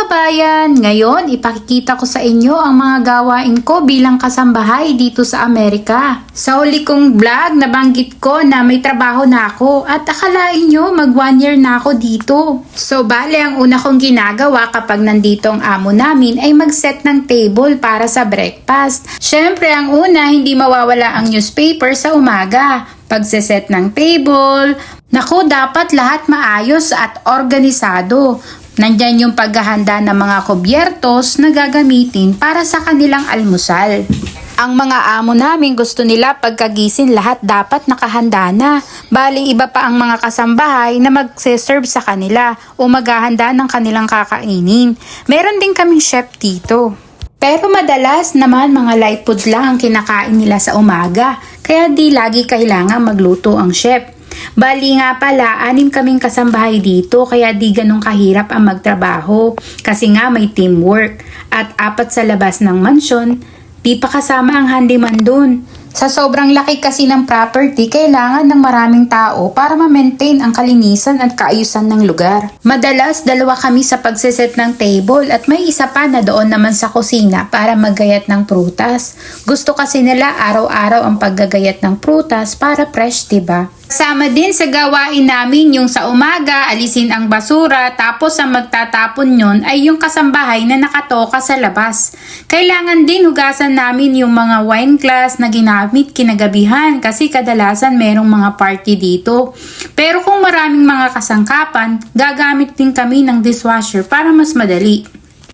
kabayan, ngayon ipakikita ko sa inyo ang mga gawain ko bilang kasambahay dito sa Amerika. Sa huli kong vlog, nabanggit ko na may trabaho na ako at akalain nyo mag one year na ako dito. So bale ang una kong ginagawa kapag nandito ang amo namin ay mag-set ng table para sa breakfast. Syempre ang una, hindi mawawala ang newspaper sa umaga. Pagseset ng table, Naku, dapat lahat maayos at organisado. Nandyan yung paghahanda ng mga kubyertos na gagamitin para sa kanilang almusal. Ang mga amo namin gusto nila pagkagising lahat dapat nakahanda na. Bali iba pa ang mga kasambahay na magse-serve sa kanila o maghahanda ng kanilang kakainin. Meron din kaming chef dito. Pero madalas naman mga light foods lang ang kinakain nila sa umaga, kaya di lagi kailangan magluto ang chef. Bali nga pala, anim kaming kasambahay dito kaya di ganun kahirap ang magtrabaho kasi nga may teamwork at apat sa labas ng mansyon, di pa kasama ang handyman dun. Sa sobrang laki kasi ng property, kailangan ng maraming tao para ma-maintain ang kalinisan at kaayusan ng lugar. Madalas, dalawa kami sa pagseset ng table at may isa pa na doon naman sa kusina para maggayat ng prutas. Gusto kasi nila araw-araw ang paggagayat ng prutas para fresh, 'di ba? Sama din sa gawain namin yung sa umaga, alisin ang basura, tapos ang magtatapon yon ay yung kasambahay na nakatoka sa labas. Kailangan din hugasan namin yung mga wine glass na ginamit kinagabihan kasi kadalasan merong mga party dito. Pero kung maraming mga kasangkapan, gagamit din kami ng dishwasher para mas madali.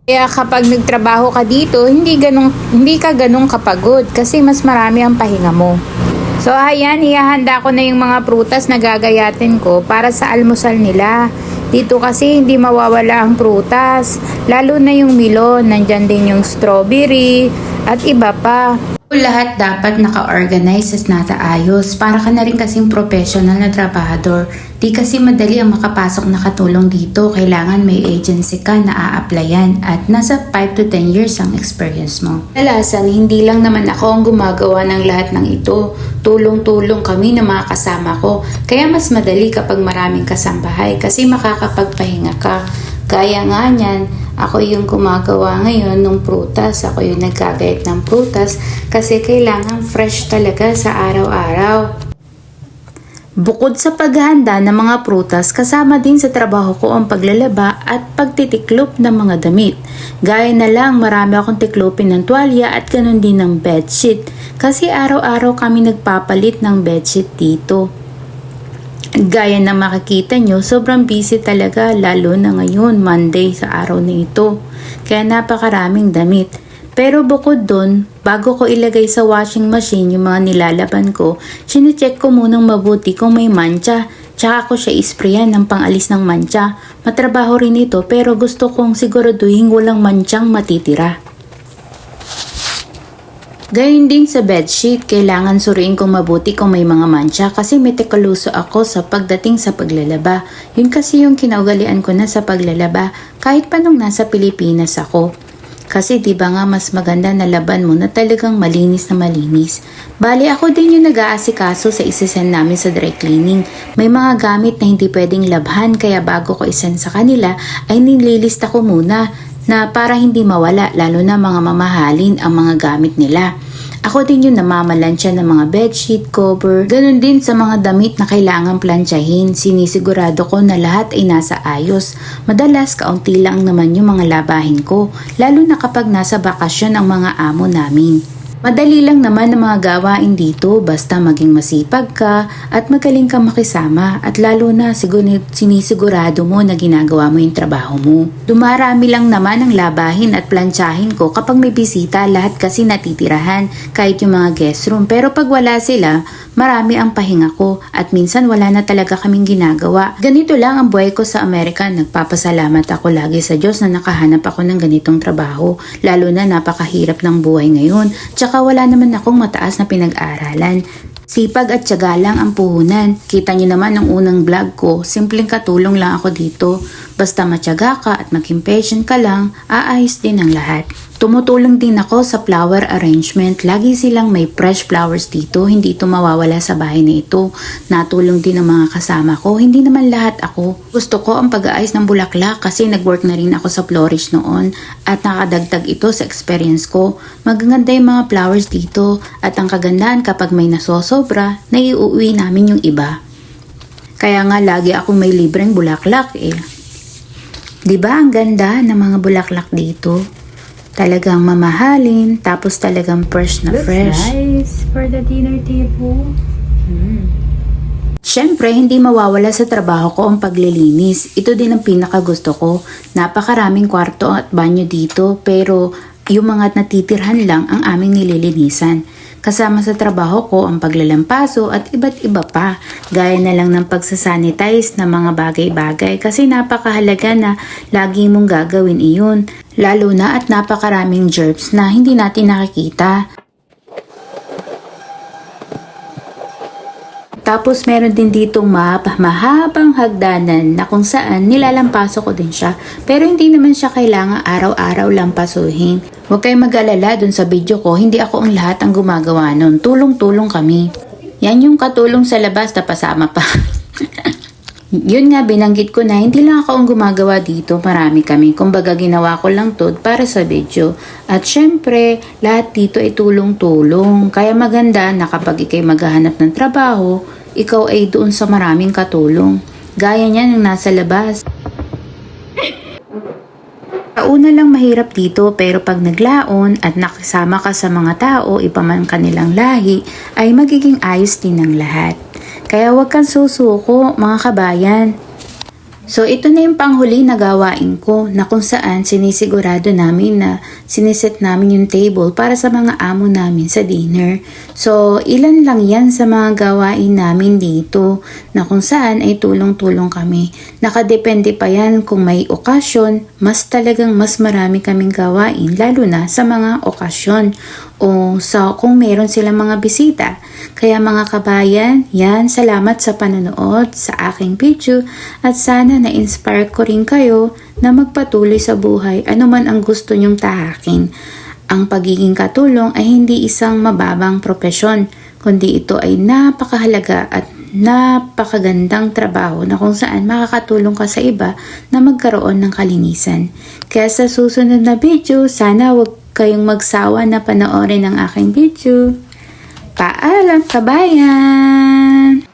Kaya kapag nagtrabaho ka dito, hindi, ganun, hindi ka ganun kapagod kasi mas marami ang pahinga mo. So ayan, ihahanda ko na yung mga prutas na gagayatin ko para sa almusal nila. Dito kasi hindi mawawala ang prutas. Lalo na yung melon, nandyan din yung strawberry at iba pa. Lahat dapat naka-organize at nataayos para ka na rin kasing professional na trabahador. Di kasi madali ang makapasok na katulong dito. Kailangan may agency ka na a-applyan at nasa 5 to 10 years ang experience mo. Kalasan, hindi lang naman ako ang gumagawa ng lahat ng ito. Tulong-tulong kami ng mga kasama ko. Kaya mas madali kapag maraming kasambahay kasi makakapagpahinga ka. Kaya nga niyan, ako yung gumagawa ngayon ng prutas. Ako yung nagkagayat ng prutas kasi kailangan fresh talaga sa araw-araw. Bukod sa paghahanda ng mga prutas, kasama din sa trabaho ko ang paglalaba at pagtitiklop ng mga damit. Gaya na lang marami akong tiklopin ng tuwalya at ganun din ng bedsheet kasi araw-araw kami nagpapalit ng bedsheet dito. Gaya na makikita nyo, sobrang busy talaga lalo na ngayon, Monday sa araw na ito. Kaya napakaraming damit. Pero bukod doon, bago ko ilagay sa washing machine yung mga nilalaban ko, sinecheck ko munang mabuti kung may mancha. Tsaka ko siya isprayan ng pangalis ng mancha. Matrabaho rin ito pero gusto kong siguraduhin walang manchang matitira. Gayun din sa bedsheet, kailangan suriin kong mabuti kung may mga mancha kasi metikaluso ako sa pagdating sa paglalaba. Yun kasi yung kinaugalian ko na sa paglalaba kahit pa nung nasa Pilipinas ako. Kasi di ba nga mas maganda na laban mo na talagang malinis na malinis. Bali ako din yung nag-aasikaso sa isesend namin sa dry cleaning. May mga gamit na hindi pwedeng labhan kaya bago ko isend sa kanila ay nililista ko muna na para hindi mawala lalo na mga mamahalin ang mga gamit nila. Ako din yung namamalansya ng mga bedsheet, cover, ganun din sa mga damit na kailangan plansyahin. Sinisigurado ko na lahat ay nasa ayos. Madalas kaunti lang naman yung mga labahin ko, lalo na kapag nasa bakasyon ang mga amo namin. Madali lang naman ang mga gawain dito basta maging masipag ka at magaling ka makisama at lalo na sigur- sinisigurado mo na ginagawa mo yung trabaho mo. Dumarami lang naman ang labahin at plantsahin ko kapag may bisita lahat kasi natitirahan kahit yung mga guest room pero pag wala sila marami ang pahinga ko at minsan wala na talaga kaming ginagawa. Ganito lang ang buhay ko sa Amerika. Nagpapasalamat ako lagi sa Diyos na nakahanap ako ng ganitong trabaho lalo na napakahirap ng buhay ngayon. Tsaka wala naman akong mataas na pinag-aralan. Sipag at tiyaga lang ang puhunan. Kita niyo naman ang unang vlog ko, simpleng katulong lang ako dito. Basta matyaga ka at maging patient ka lang, aayos din ang lahat. Tumutulong din ako sa flower arrangement. Lagi silang may fresh flowers dito. Hindi ito mawawala sa bahay na ito. Natulong din ng mga kasama ko. Hindi naman lahat ako. Gusto ko ang pag-aayos ng bulaklak kasi nag-work na rin ako sa florist noon at nakadagdag ito sa experience ko. Magaganda yung mga flowers dito at ang kagandahan kapag may nasosobra, naiuwi namin yung iba. Kaya nga lagi akong may libreng bulaklak eh. 'Di ba ang ganda ng mga bulaklak dito? Talagang mamahalin, tapos talagang fresh na fresh. nice for the dinner table. Siyempre, hindi mawawala sa trabaho ko ang paglilinis. Ito din ang pinaka gusto ko. Napakaraming kwarto at banyo dito, pero yung mga natitirhan lang ang aming nililinisan. Kasama sa trabaho ko ang paglalampaso at iba't iba pa, gaya na lang ng pagsasanitize ng mga bagay-bagay kasi napakahalaga na lagi mong gagawin iyon. Lalo na at napakaraming germs na hindi natin nakikita. Tapos meron din ditong map, mahabang hagdanan na kung saan nilalampaso ko din siya. Pero hindi naman siya kailangan araw-araw lampasuhin. Huwag kayong mag-alala dun sa video ko, hindi ako ang lahat ang gumagawa nun. Tulong-tulong kami. Yan yung katulong sa labas na pasama pa. Yun nga, binanggit ko na hindi lang ako ang gumagawa dito, marami kami. Kumbaga ginawa ko lang to para sa video. At syempre, lahat dito ay tulong-tulong. Kaya maganda na kapag ikay maghahanap ng trabaho, ikaw ay doon sa maraming katulong. Gaya niyan yung nasa labas. Kauna lang mahirap dito pero pag naglaon at nakasama ka sa mga tao, iba man kanilang lahi, ay magiging ayos din ang lahat. Kaya huwag kang susuko mga kabayan. So ito na yung panghuli na gawain ko na kung saan sinisigurado namin na siniset namin yung table para sa mga amo namin sa dinner. So ilan lang yan sa mga gawain namin dito na kung saan ay tulong-tulong kami. Nakadepende pa yan kung may okasyon, mas talagang mas marami kaming gawain lalo na sa mga okasyon o sa kung meron silang mga bisita. Kaya mga kabayan, yan, salamat sa panonood sa aking video at sana na-inspire ko rin kayo na magpatuloy sa buhay anuman ang gusto nyong tahakin. Ang pagiging katulong ay hindi isang mababang propesyon, kundi ito ay napakahalaga at napakagandang trabaho na kung saan makakatulong ka sa iba na magkaroon ng kalinisan. Kaya sa susunod na video, sana wag kayong magsawa na panoorin ang aking video. Paalam, kabayan!